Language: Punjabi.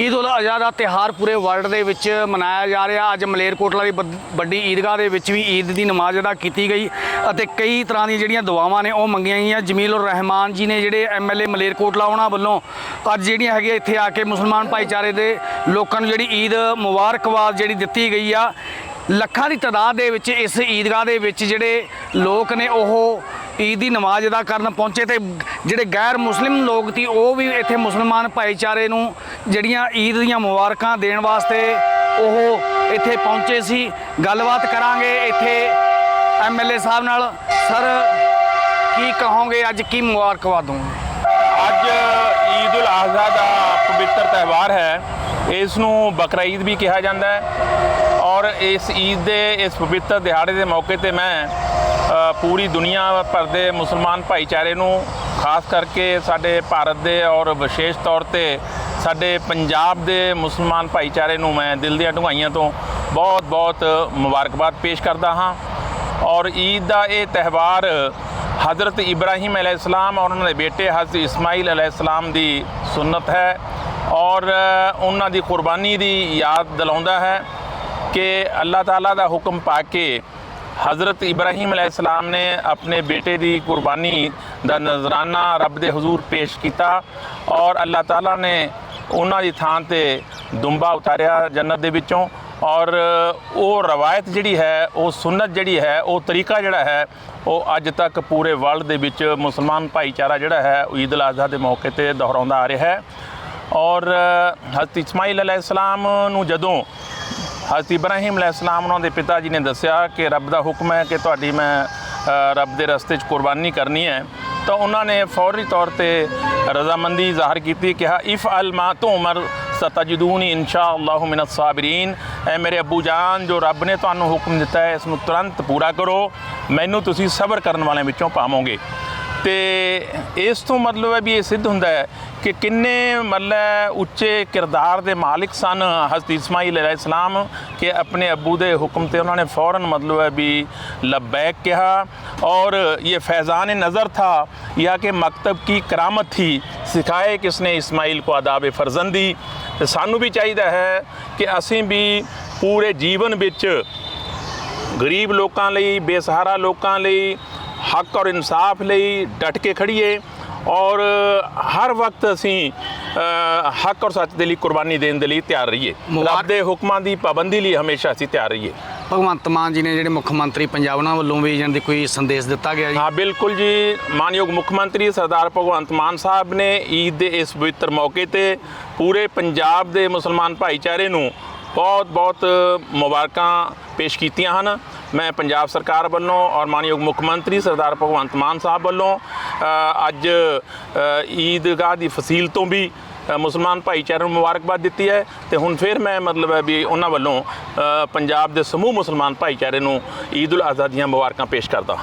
ਈਦ ਉਲ ਅਜ਼ਹਾ ਦਾ ਤਿਹਾਰ ਪੂਰੇ ਵਰਲਡ ਦੇ ਵਿੱਚ ਮਨਾਇਆ ਜਾ ਰਿਹਾ। ਅੱਜ ਮਲੇਰਕੋਟਲਾ ਦੀ ਵੱਡ- ਵੱਡੀ ਈਦਗਾਹ ਦੇ ਵਿੱਚ ਵੀ ਈਦ ਦੀ ਨਮਾਜ਼ ਅਦਾ ਕੀਤੀ ਗਈ ਅਤੇ ਕਈ ਤਰ੍ਹਾਂ ਦੀਆਂ ਜਿਹੜੀਆਂ ਦੁਆਵਾਂ ਨੇ ਉਹ ਮੰਗੀਆਂ ਗਈਆਂ। ਜਮੀਲ ਉਰ ਰਹਿਮਾਨ ਜੀ ਨੇ ਜਿਹੜੇ ਐਮਐਲਏ ਮਲੇਰਕੋਟਲਾ, ਉਹਨਾਂ ਵੱਲੋਂ ਅੱਜ ਜਿਹੜੀਆਂ ਹੈਗੀਆਂ ਇੱਥੇ ਆ ਕੇ ਮੁਸਲਮਾਨ ਭਾਈਚਾਰੇ ਦੇ ਲੋਕਾਂ ਨੂੰ ਜਿਹੜੀ ਈਦ ਮੁਬਾਰਕਬਾਦ ਜਿਹੜੀ ਦਿੱਤੀ ਗਈ ਆ, ਲੱਖਾਂ ਦੀ ਤਾਦਾਦ ਦੇ ਵਿੱਚ ਇਸ ਈਦਗਾਹ ਦੇ ਵਿੱਚ ਜਿਹੜੇ ਲੋਕ ਨੇ, ਉਹ ਈਦ ਦੀ ਨਮਾਜ਼ ਅਦਾ ਕਰਨ ਪਹੁੰਚੇ ਤੇ ਜਿਹੜੇ ਗੈਰ ਮੁਸਲਿਮ ਲੋਕ ਸੀ, ਉਹ ਵੀ ਇੱਥੇ ਮੁਸਲਮਾਨ ਭਾਈਚਾਰੇ ਨੂੰ ਜਿਹੜੀਆਂ ਈਦ ਦੀਆਂ ਮੁਬਾਰਕਾਂ ਦੇਣ ਵਾਸਤੇ ਉਹ ਇੱਥੇ ਪਹੁੰਚੇ ਸੀ। ਗੱਲਬਾਤ ਕਰਾਂਗੇ ਇੱਥੇ ਐਮਐਲਏ ਸਾਹਿਬ ਨਾਲ। ਸਰ, ਕੀ ਕਹੋਗੇ? ਅੱਜ ਕੀ ਮੁਬਾਰਕਬਾਦ ਦੋਗੇ ਅੱਜ ਈਦ ਉਲ ਅਜ਼ਹਾ ਦਾ ਪਵਿੱਤਰ ਤਿਉਹਾਰ ਹੈ। ਇਸ ਨੂੰ ਬਕਰਾ ਈਦ ਵੀ ਕਿਹਾ ਜਾਂਦਾ ਹੈ। ਔਰ ਇਸ ਈਦ ਦੇ, ਇਸ ਪਵਿੱਤਰ ਦਿਹਾੜੇ ਦੇ ਮੌਕੇ ਤੇ ਮੈਂ ਪੂਰੀ ਦੁਨੀਆ ਭਰ ਦੇ ਮੁਸਲਮਾਨ ਭਾਈਚਾਰੇ ਨੂੰ, ਖਾਸ ਕਰਕੇ ਸਾਡੇ ਭਾਰਤ ਦੇ ਔਰ ਵਿਸ਼ੇਸ਼ ਤੌਰ ਤੇ ਸਾਡੇ ਪੰਜਾਬ ਦੇ ਮੁਸਲਮਾਨ ਭਾਈਚਾਰੇ ਨੂੰ ਮੈਂ ਦਿਲ ਦੀਆਂ ਡੂੰਘਾਈਆਂ ਤੋਂ ਬਹੁਤ ਬਹੁਤ ਮੁਬਾਰਕਬਾਦ ਪੇਸ਼ ਕਰਦਾ ਹਾਂ। ਔਰ ਈਦ ਦਾ ਇਹ ਤਿਉਹਾਰ ਹਜ਼ਰਤ ਇਬਰਾਹੀਮ ਅਲੈਹਿਸਲਾਮ ਔਰ ਉਹਨਾਂ ਦੇ ਬੇਟੇ ਹਜ਼ਰਤ ਇਸਮਾਈਲ ਅਲੈਹਿਸਲਾਮ ਦੀ ਸੁਨਨਤ ਹੈ। ਔਰ ਉਹਨਾਂ ਦੀ ਕੁਰਬਾਨੀ ਦੀ ਯਾਦ ਦਿਲਾਉਂਦਾ ਹੈ ਕਿ ਅੱਲਾਹ ਤਾਲਾ ਦਾ ਹੁਕਮ ਪਾ ਕੇ ਹਜ਼ਰਤ ਇਬਰਾਹੀਮ ਅਲੈਹਿਸਲਾਮ ਨੇ ਆਪਣੇ ਬੇਟੇ ਦੀ ਕੁਰਬਾਨੀ ਦਾ ਨਜ਼ਰਾਨਾ ਰੱਬ ਦੇ ਹਜ਼ੂਰ ਪੇਸ਼ ਕੀਤਾ। ਔਰ ਅੱਲਾਹ ਤਾਲਾ ਨੇ ਉਹਨਾਂ ਦੀ ਥਾਂ ਤੇ ਦੁੰਬਾ ਉਤਾਰਿਆ ਜੰਨਤ ਦੇ ਵਿੱਚੋਂ ਔਰ ਉਹ ਰਵਾਇਤ ਜਿਹੜੀ ਹੈ, ਉਹ ਸੁਨਨਤ ਜਿਹੜੀ ਹੈ, ਉਹ ਤਰੀਕਾ ਜਿਹੜਾ ਹੈ, ਉਹ ਅੱਜ ਤੱਕ ਪੂਰੇ ਵਰਲਡ ਦੇ ਵਿੱਚ ਮੁਸਲਮਾਨ ਭਾਈਚਾਰਾ ਜਿਹੜਾ ਹੈ, ਉਹ ਈਦ ਉਲ ਅਜ਼ਹਾ ਦੇ ਮੌਕੇ ਤੇ ਦੁਹਰਾਉਂਦਾ ਆ ਰਿਹਾ ਹੈ। ਔਰ ਹਜ਼ਰਤ ਇਸਮਾਈਲ ਅਲੈਹਿਸਲਾਮ ਨੂੰ ਜਦੋਂ ਹਜ਼ਰਤ ਇਬਰਾਹੀਮ ਅਲੈਹਿਸਲਾਮ ਉਹਨਾਂ ਦੇ ਪਿਤਾ ਜੀ ਨੇ ਦੱਸਿਆ ਕਿ ਰੱਬ ਦਾ ਹੁਕਮ ਹੈ ਕਿ ਤੁਹਾਡੀ ਮੈਂ ਰੱਬ ਦੇ ਰਸਤੇ 'ਚ ਕੁਰਬਾਨੀ ਕਰਨੀ ਹੈ ਤਾਂ ਉਹਨਾਂ ਨੇ ਫੌਰੀ ਤੌਰ ਤੇ ਰਜ਼ਾਮੰਦੀ ਜ਼ਾਹਰ ਕੀਤੀ, ਕਿਹਾ, ਇਫ ਅਲ ਮਾ ਤੁਮਰ ਸਤਜਦੂਨੀ ਇਨਸ਼ਾ ਅੱਲਾਹੁ ਮਿਨ ਸਾਬਰੀਨ। ਐ ਮੇਰੇ ਅੱਬੂ ਜਾਨ, ਜੋ ਰੱਬ ਨੇ ਤੁਹਾਨੂੰ ਹੁਕਮ ਦਿੱਤਾ ਹੈ, ਇਸ ਨੂੰ ਤੁਰੰਤ ਪੂਰਾ ਕਰੋ। ਮੈਨੂੰ ਤੁਸੀਂ ਸਬਰ ਕਰਨ ਵਾਲਿਆਂ ਵਿੱਚੋਂ ਪਾਵੋਗੇ। ਤੇ ਇਸ ਤੋਂ ਮਤਲਬ ਹੈ ਵੀ ਇਹ ਸਿੱਧ ਹੁੰਦਾ ਹੈ ਕਿ ਕਿੰਨੇ ਮਤਲਬ ਉੱਚੇ ਕਿਰਦਾਰ ਦੇ ਮਾਲਿਕ ਸਨ ਹਜ਼ਰਤ ਇਸਮਾਈਲ ਅਲੈਹਿਸਲਾਮ ਕਿ ਆਪਣੇ ਅੱਬੂ ਦੇ ਹੁਕਮ ਤੇ ਉਹਨਾਂ ਨੇ ਫੌਰਨ ਮਤਲਬ ਹੈ ਵੀ ਲਬੈਕ ਕਿਹਾ और ये फैज़ान नज़र था या कि मकतब की करामत थी सिखाए किसने इस्माइल को आदाब फर्जंदी ਤੇ ਸਾਨੂੰ ਵੀ ਚਾਹੀਦਾ ਹੈ ਕਿ ਅਸੀਂ ਵੀ ਪੂਰੇ ਜੀਵਨ ਵਿੱਚ ਗਰੀਬ ਲੋਕਾਂ ਲਈ ਬੇਸਹਾਰਾ ਲੋਕਾਂ ਲਈ ਹੱਕ ਔਰ ਇਨਸਾਫ ਲਈ ਡਟ ਕੇ ਖੜੀਏ ਔਰ ਹਰ ਵਕਤ ਅਸੀਂ ਹੱਕ ਔਰ ਸੱਚ ਦੇ ਲਈ ਕੁਰਬਾਨੀ ਦੇਣ ਦੇ ਲਈ ਤਿਆਰ ਰਹੀਏ। ਰੱਬ ਦੇ ਹੁਕਮਾਂ ਦੀ ਪਾਬੰਦੀ ਲਈ ਹਮੇਸ਼ਾ ਅਸੀਂ ਤਿਆਰ ਰਹੀਏ। ਭਗਵੰਤ ਮਾਨ ਜੀ ਨੇ ਜਿਹੜੇ ਮੁੱਖ ਮੰਤਰੀ ਪੰਜਾਬ ਉਹਨਾਂ ਵੱਲੋਂ ਵੀ ਜਾਣੀ ਕੋਈ ਸੰਦੇਸ਼ ਦਿੱਤਾ ਗਿਆ ਜੀ? ਹਾਂ ਬਿਲਕੁਲ ਜੀ। ਮਾਨਯੋਗ ਮੁੱਖ ਮੰਤਰੀ ਸਰਦਾਰ ਭਗਵੰਤ ਮਾਨ ਸਾਹਿਬ ਨੇ ਈਦ ਦੇ ਇਸ ਪਵਿੱਤਰ ਮੌਕੇ ਤੇ ਪੂਰੇ ਪੰਜਾਬ ਦੇ ਮੁਸਲਮਾਨ ਭਾਈਚਾਰੇ ਨੂੰ ਬਹੁਤ ਬਹੁਤ ਮੁਬਾਰਕਾਂ ਪੇਸ਼ ਕੀਤੀਆਂ ਹਨ। ਮੈਂ ਪੰਜਾਬ ਸਰਕਾਰ ਵੱਲੋਂ ਔਰ ਮਾਨਯੋਗ ਮੁੱਖ ਮੰਤਰੀ ਸਰਦਾਰ ਭਗਵੰਤ ਮਾਨ ਸਾਹਿਬ ਵੱਲੋਂ ਅੱਜ ਈਦਗਾਹ ਦੀ ਫਸੀਲ ਤੋਂ ਵੀ ਮੁਸਲਮਾਨ ਭਾਈਚਾਰੇ ਨੂੰ ਮੁਬਾਰਕਬਾਦ ਦਿੱਤੀ ਹੈ ਤੇ ਹੁਣ ਫਿਰ ਮੈਂ ਮਤਲਬ ਹੈ ਵੀ ਉਹਨਾਂ ਵੱਲੋਂ ਪੰਜਾਬ ਦੇ ਸਮੂਹ ਮੁਸਲਮਾਨ ਭਾਈਚਾਰੇ ਨੂੰ ਈਦ ਉਲ ਅਜ਼ਹਾ ਦੀਆਂ ਮੁਬਾਰਕਾਂ ਪੇਸ਼ ਕਰਦਾ ਹਾਂ।